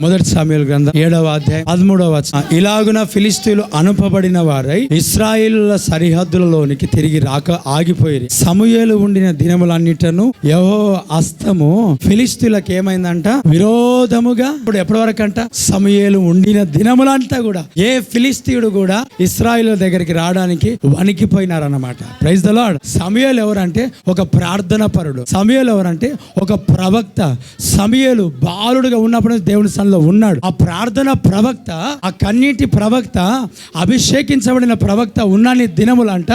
మొదటి సామ్యుల గ్రంథం ఏడవ అధ్యాయం పదమూడవ ఇలాగున ఫిలిస్తీన్లు అనుపబడిన వారై ఇస్రాయేలుల సరిహద్దులలోనికి తిరిగి రాక ఆగిపోయి సమయలు ఉండిన దినములన్నిటను యహో అస్తము ఫిలిస్తీన్లకు ఏమైందంట? విరోధముగా ఇప్పుడు ఎప్పటి వరకు అంట సమూయేలు ఉండిన దినములంతా కూడా ఏ ఫిలిస్తీయుడు కూడా ఇస్రాయిల్ దగ్గరికి రావడానికి వణికిపోయినారన్నమాట. ప్రైజ్ ద లార్డ్ ఎవరంటే? ఒక ప్రార్థన పరుడు సమూయేలు ఎవరంటే? ఒక ప్రవక్త. సమూయేలు బాలుడుగా ఉన్నప్పుడు దేవుని స్థానంలో ఉన్నాడు. ఆ ప్రార్థన ప్రవక్త ఆ కన్నీటి ప్రవక్త అభిషేకించబడిన ప్రవక్త ఉన్నన్ని దినములంట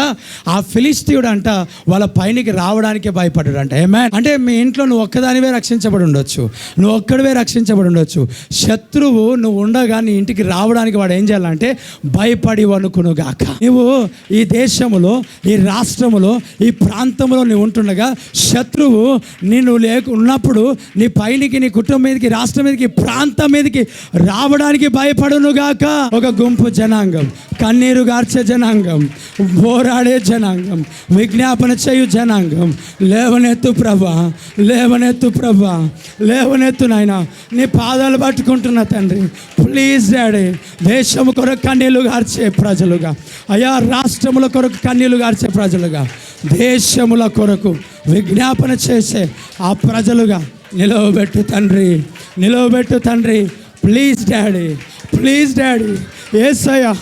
ఆ ఫిలిస్తీయుడు అంట వాళ్ళ పైనకి రావడానికి భయపడ్డాడు అంట ఏమే అంటే మీ ఇంట్లో నువ్వు ఒక్కదానివే రక్షించబడి ఉండొచ్చు. నువ్వు ఒక్కడివే రక్షించబడి ఉండొచ్చు. శత్రువు నువ్వు ఉండగా నీ ఇంటికి రావడానికి వాడు ఏం చేయాలంటే భయపడి గాక నువ్వు ఈ దేశములో ఈ రాష్ట్రములో ఈ ప్రాంతంలో నువ్వు ఉంటుండగా శత్రువు నేను లేకు ఉన్నప్పుడు నీ పైనకి నీ కుటుంబం మీదకి రాష్ట్రం మీదకి ప్రాంతం మీదకి రావడానికి భయపడును గాక ఒక గుంపు జనాంగం కన్నీరు గార్చే జనాంగం పోరాడే జనాంగం విజ్ఞాపన చేయు జనాంగం. లేవనెత్తు ప్రభా లేవనెత్తు ప్రభా లేవనెత్తు నాయన. నీ పాదాలు పట్టుకుంటున్నా తండ్రి ప్లీజ్ డాడీ దేశము కొరకు కన్నీళ్ళు గార్చే ప్రజలుగా. అయా రాష్ట్రముల కొరకు కన్నీళ్ళు గార్చే ప్రజలుగా. దేశముల కొరకు విజ్ఞాపన చేసే ఆ ప్రజలుగా నిలవబెట్టు తండ్రి. నిలవబెట్టు తండ్రి. ప్లీజ్ డాడీ ప్లీజ్ డాడీ ఏసయ్యా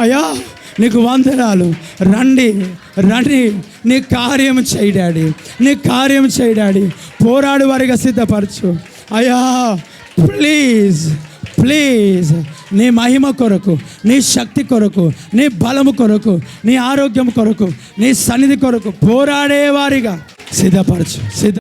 అయ్యా నీకు వందనాలు. రండి రండి. నీ కార్యం చేయి డాడీ నీ కార్యం చేయి డాడీ పోరాడు వారిగా సిద్ధపరచు. అయ్యా ప్లీజ్ ప్లీజ్ నీ మహిమ కొరకు నీ శక్తి కొరకు నీ బలము కొరకు నీ ఆరోగ్యం కొరకు నీ సన్నిధి కొరకు పోరాడేవారిగా సిద్ధపరచు. సిద్ధ